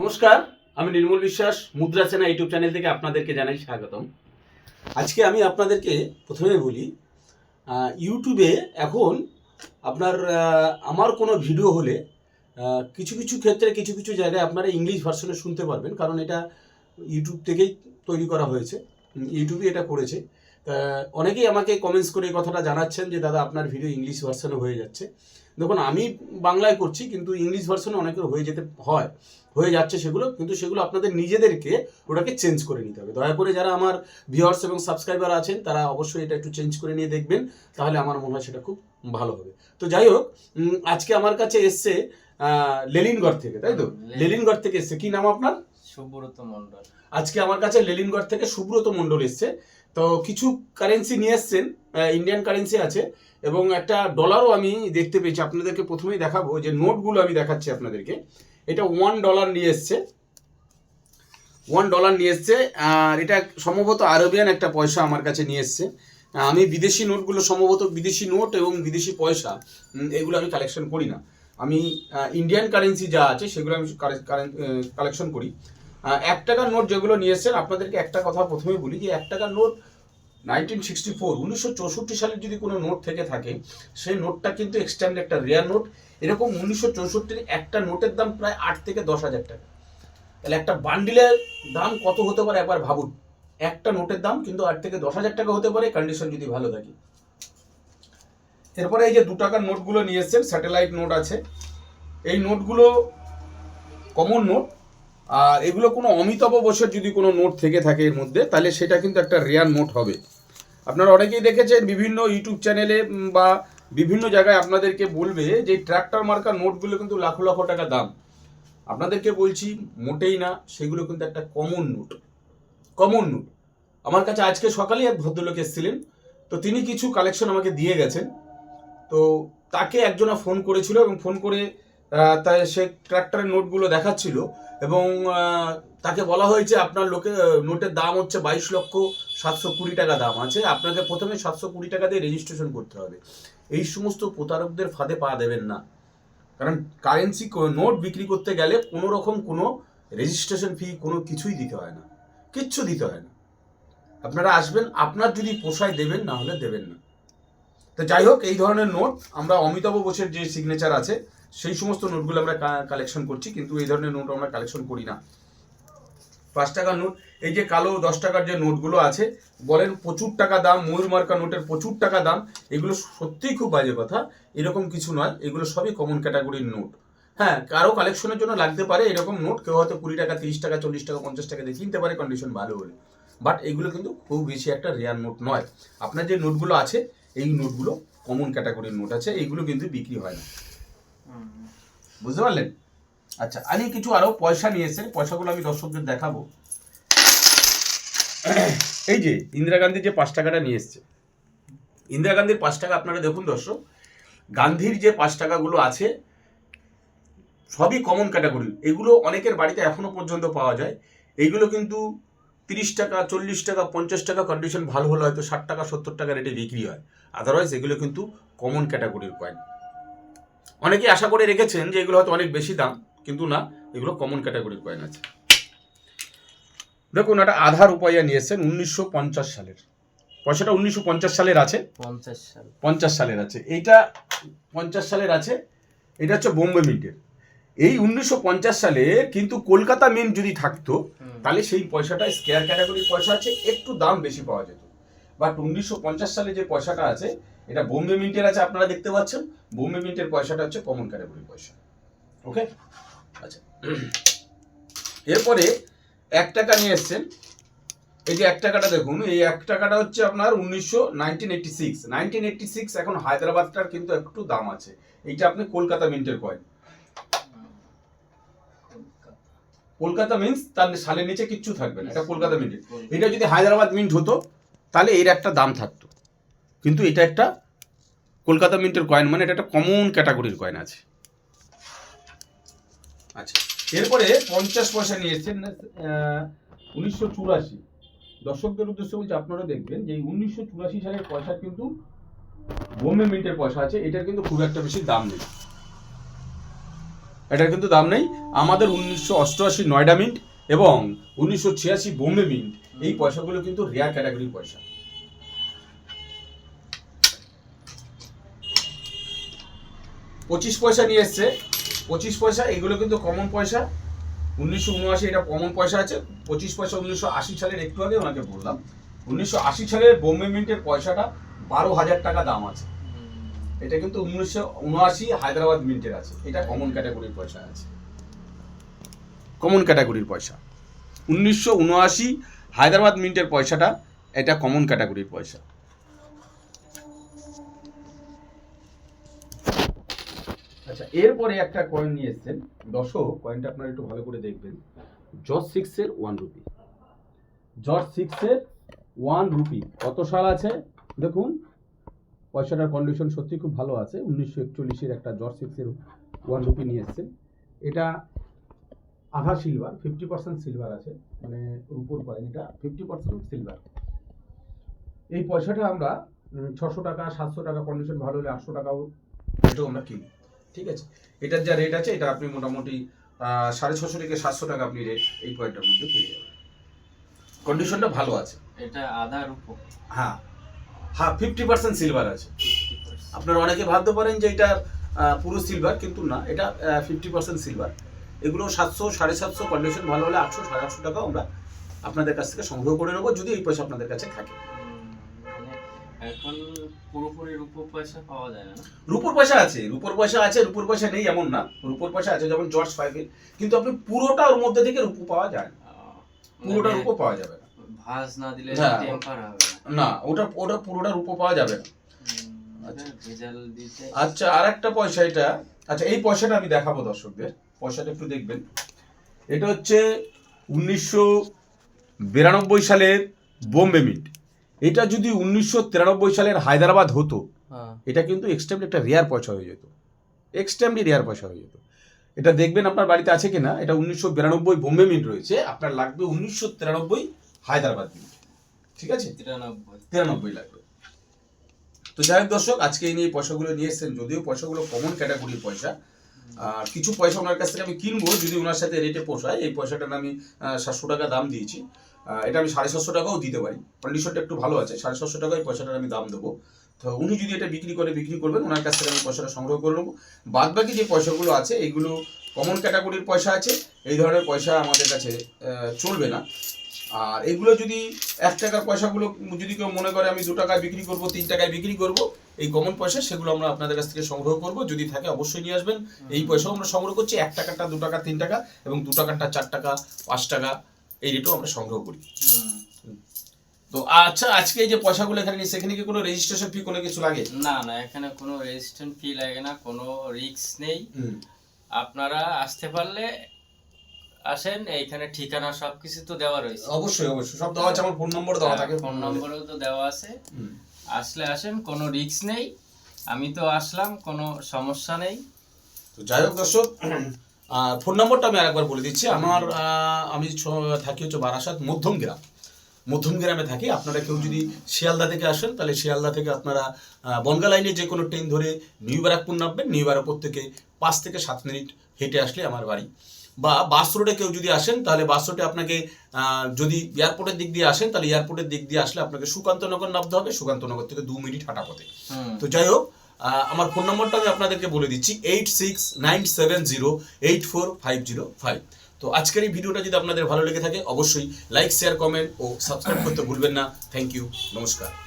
নমস্কার আমি নির্মল বিশ্বাস মুদ্রা সেনা ইউটিউব চ্যানেল থেকে আপনাদেরকে জানাই স্বাগতম। আজকে আমি আপনাদেরকে প্রথমে বলি ইউটিউবে এখন আপনার আমার কোনো ভিডিও হলে কিছু কিছু ক্ষেত্রে কিছু কিছু জায়গায় আপনারা ইংলিশ ভার্সনে শুনতে পারবেন কারণ এটা ইউটিউব থেকেই তৈরি করা হয়েছে উম, ইউটিউবই এটা করেছে। অনেকেই আমাকে কমেন্টস করে কথাটা জানাচ্ছেন যে দাদা আপনার ভিডিও ইংলিশ ভার্সনে হয়ে যাচ্ছে। দেখুন আমি বাংলায় করছি কিন্তু ইংলিশ ভার্সনে অনেকের হয়ে যেতে হয় হয়ে যাচ্ছে সেগুলো কিন্তু সেগুলো আপনাদের নিজেদেরকে ওটাকে চেঞ্জ করে নিতে হবে। দয়া করে যারা আমার ভিউয়ার্স এবং সাবস্ক্রাইবার আছেন তারা অবশ্যই এটা একটু চেঞ্জ করে নিয়ে দেখবেন তাহলে আমার মনে হয় সেটা খুব ভালো হবে। তো যাই হোক উম, আজকে আমার কাছে এসছে আহ, লেলিনগড় থেকে তাই তো? লেলিনগড়। থেকে এসছে। কি নাম আপনার? সুব্রত মন্ডল আজকে আমার কাছে লেলিনগড় থেকে সুব্রত মন্ডল এসছে। তো কিছু কারেন্সি নিয়ে এসছেন ইন্ডিয়ান কারেন্সি আছে, এবং একটা ডলারও আমি দেখতে পেয়েছি। আপনাদেরকে প্রথমেই দেখাবো যে নোটগুলো আমি দেখাচ্ছি আপনাদেরকে। এটা ওয়ান ডলার নিয়ে এসছে। ওয়ান ডলার নিয়ে এসছে, আর এটা সম্ভবত আরবিয়ান একটা পয়সা আমার কাছে নিয়ে এসছে। আমি বিদেশি নোটগুলো সম্ভবত বিদেশি নোট এবং বিদেশি পয়সা এগুলো আমি কালেকশন করি না। আমি ইন্ডিয়ান কারেন্সি যা আছে সেগুলো আমি কালেকশন করি। এক টাকার নোট যেগুলো নিয়ে এসছেন, আপনাদেরকে একটা কথা প্রথমেই বলি যে এক টাকার নোট নাইনটিন সিক্সটি ফোর, উনিশশো চৌষট্টি সালের যদি কোনো নোট থেকে থাকে সেই নোটটা কিন্তু এক্সট্যান্ড একটা রেয়ার নোট। এরকম উনিশশো চৌষট্টির একটা নোটের দাম প্রায় আট থেকে দশ হাজার টাকা। তাহলে একটা বান্ডিলের দাম কত হতে পারে একবার ভাবুন। একটা নোটের দাম কিন্তু আট থেকে দশ হাজার টাকা হতে পারে কন্ডিশন যদি ভালো থাকে। এরপরে এই যে দু টাকার নোটগুলো নিয়ে এসছেন স্যাটেলাইট নোট আছে। এই নোটগুলো কমন নোট আর এগুলো কোনো অমিতাভ বোসের যদি কোনো নোট থেকে থাকে এর মধ্যে, তাহলে সেটা কিন্তু একটা রেয়ার নোট হবে। আপনারা অনেকেই দেখেছেন বিভিন্ন ইউটিউব চ্যানেলে বা বিভিন্ন জায়গায় আপনাদেরকে বলবে যে ট্র্যাক্টর মার্কা নোটগুলো কিন্তু লাখো লাখো টাকা দাম। আপনাদেরকে বলছি, মোটেই না, সেগুলো কিন্তু একটা কমন নোট কমন নোট আমার কাছে আজকে সকালেই এক ভদ্রলোক এসেছিলেন, তো তিনি কিছু কালেকশন আমাকে দিয়ে গেছেন। তো তাকে একজনা ফোন করেছিল এবং ফোন করে তাই সে ট্র্যাক্টরের নোটগুলো দেখাচ্ছিল এবং তাকে বলা হয়েছে আপনার লোকে নোটের দাম হচ্ছে বাইশ লক্ষ সাতশো কুড়ি টাকা দাম আছে, আপনাকে প্রথমে সাতশো কুড়ি টাকা দিয়ে রেজিস্ট্রেশন করতে হবে। এই সমস্ত প্রতারকদের ফাঁদে পা দেবেন না। কারণ কারেন্সি নোট বিক্রি করতে গেলে কোনো রকম কোনো রেজিস্ট্রেশন ফি কোনো কিছুই দিতে হয় না। কিচ্ছু দিতে হয় না। আপনারা আসবেন, আপনার যদি পোষায় দেবেন, না হলে দেবেন না। তো যাই হোক, এই ধরনের নোট আমরা অমিতাভ বোসের যে সিগনেচার আছে সেই সমস্ত নোটগুলো আমরা কালেকশন করছি, কিন্তু এই ধরনের নোট আমরা কালেকশন করি না। পাঁচ টাকার নোট, এই যে কালো দশ টাকার যে নোটগুলো আছে, বলেন প্রচুর টাকা দাম, ময়ূর মার্কা নোটের প্রচুর টাকা দাম, এগুলো সত্যিই খুব বাজে কথা, এরকম কিছু নয়, এগুলো সবই কমন ক্যাটাগরির নোট। হ্যাঁ কারও কালেকশনের জন্য লাগতে পারে এরকম নোট, কেউ হয়তো কুড়ি টাকা, তিরিশ টাকা, চল্লিশ টাকা, পঞ্চাশ টাকা দিয়ে কিনতে পারে কন্ডিশন ভালো হলে। বাট এগুলো কিন্তু খুব বেশি একটা রেয়ার নোট নয়। আপনার যে নোটগুলো আছে, এই নোটগুলো কমন ক্যাটাগরির নোট আছে এইগুলো কিন্তু বিক্রি হয় না। বুঝতে পারলেন? আচ্ছা আমি কিছু আরও পয়সা নিয়ে এসে পয়সাগুলো আমি দর্শকদের দেখাবো। এই যে, ইন্দিরা গান্ধী যে পাঁচ টাকাটা নিয়ে এসছে। ইন্দিরা গান্ধীর পাঁচ টাকা আপনারা দেখুন দর্শক। গান্ধীর যে পাঁচ টাকাগুলো আছে, সবই কমন ক্যাটাগরি এগুলো অনেকের বাড়িতে এখনও পর্যন্ত পাওয়া যায়। এইগুলো কিন্তু তিরিশ টাকা, চল্লিশ টাকা, পঞ্চাশ টাকা কন্ডিশন ভালো হলে হয়তো ষাট টাকা, সত্তর টাকা রেটে বিক্রি হয়। আদারওয়াইজ এগুলো কিন্তু কমন ক্যাটাগরির কয়েন অনেকেই আশা করে রেখেছেন যে এগুলো হয়তো অনেক বেশি দাম কিন্তু না এগুলো কমন ক্যাটাগরির কয়েন আছে। দেখুন একটা আধার উপায়া নিয়ে এসেছেন উনিশশো পঞ্চাশ সালের। পয়সাটা উনিশশো পঞ্চাশ সালের আছে। পঞ্চাশ সাল। পঞ্চাশ সালের আছে। এইটা পঞ্চাশ সালের আছে। এটা হচ্ছে বোম্বে মিন্টের। এই উনিশশো পঞ্চাশ সালে কিন্তু কলকাতা মিন্ট যদি থাকতো তাহলে সেই পয়সাটা স্কেয়ার ক্যাটাগরির পয়সা আছে একটু দাম বেশি পাওয়া যেত। বাট উনিশশো পঞ্চাশ সালে যে পয়সাটা আছে এটা বোম্বে মিন্টের আছে, আপনারা দেখতে পাচ্ছেন। বোম্বে মিন্টের পয়সাটা হচ্ছে কমন ক্যাটাগরির পয়সা। ওকে আচ্ছা। এরপরে এক টাকা নিয়ে এসছেন। এই যে এক টাকাটা দেখুন, এই এক টাকাটা হচ্ছে আপনার উনিশশো nineteen eighty six nineteen eighty six এখন হায়দ্রাবাদটার কিন্তু একটু দাম আছে। এইটা আপনি কলকাতা মিন্টের কয়েন। কলকাতা মিন্স, তার সালের নিচে কিচ্ছু থাকবে না। এটা কলকাতা মিন্টের। এটা যদি হায়দ্রাবাদ মিন্ট হতো, তাহলে এর একটা দাম থাকতো। কিন্তু এটা একটা কলকাতা মিন্টের কয়েন মানে এটা একটা কমন ক্যাটাগরির কয়েন আছে। আচ্ছা এরপরে পঞ্চাশ পয়সা নিয়ে এসেছেন উনিশশো চুরাশি। দর্শকদের উদ্দেশ্যে বলছি, আপনারা দেখবেন যে উনিশশো চুরাশি সালের পয়সা কিন্তু বোম্বে মিন্টের পয়সা আছে, এটার কিন্তু খুব একটা বেশি দাম নেই। এটার কিন্তু দাম নেই। আমাদের উনিশশো অষ্টআশি নয়ডা মিন্ট এবং উনিশশো ছিয়াশি বোম্বে মিন্ট, এই পয়সাগুলো কিন্তু রেয়ার ক্যাটাগরির পয়সা। পঁচিশ পয়সা নিয়ে এসছে। পঁচিশ পয়সা, এগুলো কিন্তু কমন পয়সা। উনিশশো উনআশি এটা কমন পয়সা আছে। পঁচিশ পয়সা উনিশশো আশি সালের, একটু আগে ওনাকে বললাম। উনিশশো আশি সালের বোম্বে মিন্টের পয়সাটা বারো হাজার টাকা দাম আছে। এটা কিন্তু উনিশশো উনআশি হায়দ্রাবাদ মিন্টের আছে। এটা কমন ক্যাটাগরির পয়সা আছে। কমন ক্যাটাগরির পয়সা। উনিশশো উনআশি হায়দ্রাবাদ মিন্টের পয়সাটা এটা কমন ক্যাটাগরির পয়সা। আচ্ছা এরপরে একটা কয়েন নিয়ে এসেছেন। দর্শক কয়েনটা আপনারা একটু ভালো করে দেখবেন। জর্জ সিক্সের ওয়ান রুপি জর্জ সিক্সের ওয়ান রুপি কত সাল আছে? দেখুন, পয়সাটার কন্ডিশন সত্যি খুব ভালো আছে। উনিশশো একচল্লিশের একটা জর্জ সিক্সের ওয়ান রুপি নিয়ে এসেছেন। এটা আধা সিলভার ফিফটি পার্সেন্ট সিলভার আছে। মানে রুপোর কয়েন এটা ফিফটি পার্সেন্ট সিলভার এই পয়সাটা আমরা ছশো টাকা, সাতশো টাকা কন্ডিশন ভালো হলে আটশো টাকাও, এটাও আমরা কিনি। ঠিক আছে? এটার যা রেট আছে এটা আপনি মোটামুটি সাড়ে ছশো থেকে সাতশো টাকা আপনি রেট এই কয়েনটার মধ্যে পেয়ে যাবেন। কন্ডিশনটা ভালো আছে। এটা আধা রূপো হ্যাঁ। হ্যাঁ ফিফটি পার্সেন্ট সিলভার আছে। আপনারা অনেকে ভাবতে পারেন যে এটা পুরো সিলভার কিন্তু না এটা ফিফটি পার্সেন্ট সিলভার এগুলো সাতশো সাড়ে সাতশো কন্ডিশন ভালো হলে আটশো সাড়ে আটশো টাকাও আমরা আপনাদের কাছ থেকে সংগ্রহ করে নেব যদি এই পয়সা আপনাদের কাছে থাকে। এখন পুরোপুরি রূপো পয়সা পাওয়া যায় না না? পয়সা আছে রুপোর পয়সা আছে রুপোর পয়সা নেই এমন না। রুপোর পয়সা আছে যেমন জর্জ ফাইভের কিন্তু আপনি পুরোটা ওর মধ্যে থেকে রুপো পাওয়া যায় না। পুরোটা মানে পাওয়া যাবে না। ভাঁজ না দিলে। টেম্পার হবে না। ওটা ওটা পুরোটা রুপো পাওয়া যাবে না। আচ্ছা। আচ্ছা আর একটা পয়সা এটা। আচ্ছা এই পয়সাটা আমি দেখাবো দর্শকদের। পয়সাটা একটু দেখবেন। এটা হচ্ছে উনিশশো বিরানব্বই সালের বোম্বে মিন্ট। এটা যদি উনিশশো তিরানব্বই সালের হায়দ্রাবাদ হতো হ্যাঁ। এটা কিন্তু এক্সট্রিমলি একটা রেয়ার পয়সা হয়ে যেত। এক্সট্রিমলি রেয়ার পয়সা হয়ে যেত। এটা দেখবেন আপনার বাড়িতে আছে কিনা? এটা উনিশশো বিরানব্বই বোম্বে মিন্ট রয়েছে। আপনার লাগবে উনিশশো তিরানব্বই হায়দ্রাবাদ মিন্ট ঠিক আছে? তিরানব্বই। তিরানব্বই লাগবে। তো যাই হোক দর্শক আজকে এই নিয়ে পয়সাগুলো নিয়ে এসেছেন যদিও পয়সাগুলো কমন ক্যাটাগরির পয়সা। আর কিছু পয়সা ওনার কাছ থেকে আমি কিনবো যদি ওনার সাথে রেটে পোষায় এই পয়সাটার আমি সাতশো টাকা দাম দিয়েছি। এটা আমি সাড়ে সাতশো টাকাও দিতে পারি। কন্ডিশনটা একটু ভালো আছে, সাড়ে সাতশো টাকায় পয়সাটার আমি দাম দেবো। তো উনি যদি এটা বিক্রি করে বিক্রি করবেন, ওনার কাছ থেকে আমি পয়সাটা সংগ্রহ করে নেব। বাদ বাকি যে পয়সাগুলো আছে এইগুলো কমন ক্যাটাগরির পয়সা আছে, এই ধরনের পয়সা আমাদের কাছে চলবে না। আর এগুলো যদি এক টাকার পয়সাগুলো যদি কেউ মনে করে আমি দু টাকায় বিক্রি করব, তিন টাকায় বিক্রি করব, এই কমন পয়সা সেগুলো আমরা আপনাদের কাছ থেকে সংগ্রহ করব। যদি থাকে অবশ্যই নিয়ে আসবেন। এই পয়সাও আমরা সংগ্রহ করছি, এক টাকাটা, দু টাকা, তিন টাকা এবং দু টাকাটা, চার টাকা, পাঁচ টাকা এই রেটও আমরা সংগ্রহ করি। তো আচ্ছা আজকে এই যে পয়সাগুলো এখানে নিয়ে সেখানে কি কোনো রেজিস্ট্রেশন ফি কোনো কিছু লাগে? না না এখানে কোনো রেজিস্ট্রেশন ফি লাগে না কোনো রিস্ক নেই। আপনারা আসতে পারলে আসেন এইখানে ঠিকানা সবকিছু তো দেওয়া রয়েছে। অবশ্যই অবশ্যই সব দেওয়া আছে আমার ফোন নম্বর দেওয়া থাকে। ফোন নম্বরও তো দেওয়া আছে। আসলে আসেন কোনো রিস্ক নেই। আমি তো আসলাম কোনো সমস্যা নেই। তো যাই হোক দর্শক আহ, ফোন নম্বরটা আমি আরেকবার বলে দিচ্ছি। আমার আমি থাকি হচ্ছে বারাসাত মধ্যম গ্রাম। মধ্যম গ্রামে থাকি। আপনারা কেউ যদি শিয়ালদা থেকে আসেন তাহলে শিয়ালদা থেকে আপনারা বনগা লাইনে যে কোনো ট্রেন ধরে নিউ ব্যারাকপুর নামবেন। নিউ ব্যারাকপুর থেকে পাঁচ থেকে সাত মিনিট হেঁটে আসলে আমার বাড়ি। বা বাস রোডে কেউ যদি আসেন তাহলে বাস রোডে আপনাকে আহ, যদি এয়ারপোর্টের দিক দিয়ে আসেন তাহলে এয়ারপোর্টের দিক দিয়ে আসলে আপনাকে সুকান্তনগর নামতে হবে। সুকান্তনগর থেকে দু মিনিট হাঁটা পথে। তো যাই হোক আমার ফোন নম্বরটা আমি আপনাদেরকে বলে দিচ্ছি eight six nine seven zero eight four five zero five তো আজকের এই ভিডিওটা যদি আপনাদের ভালো লেগে থাকে, অবশ্যই লাইক শেয়ার কমেন্ট ও সাবস্ক্রাইব করতে ভুলবেন না। থ্যাংক ইউ নমস্কার।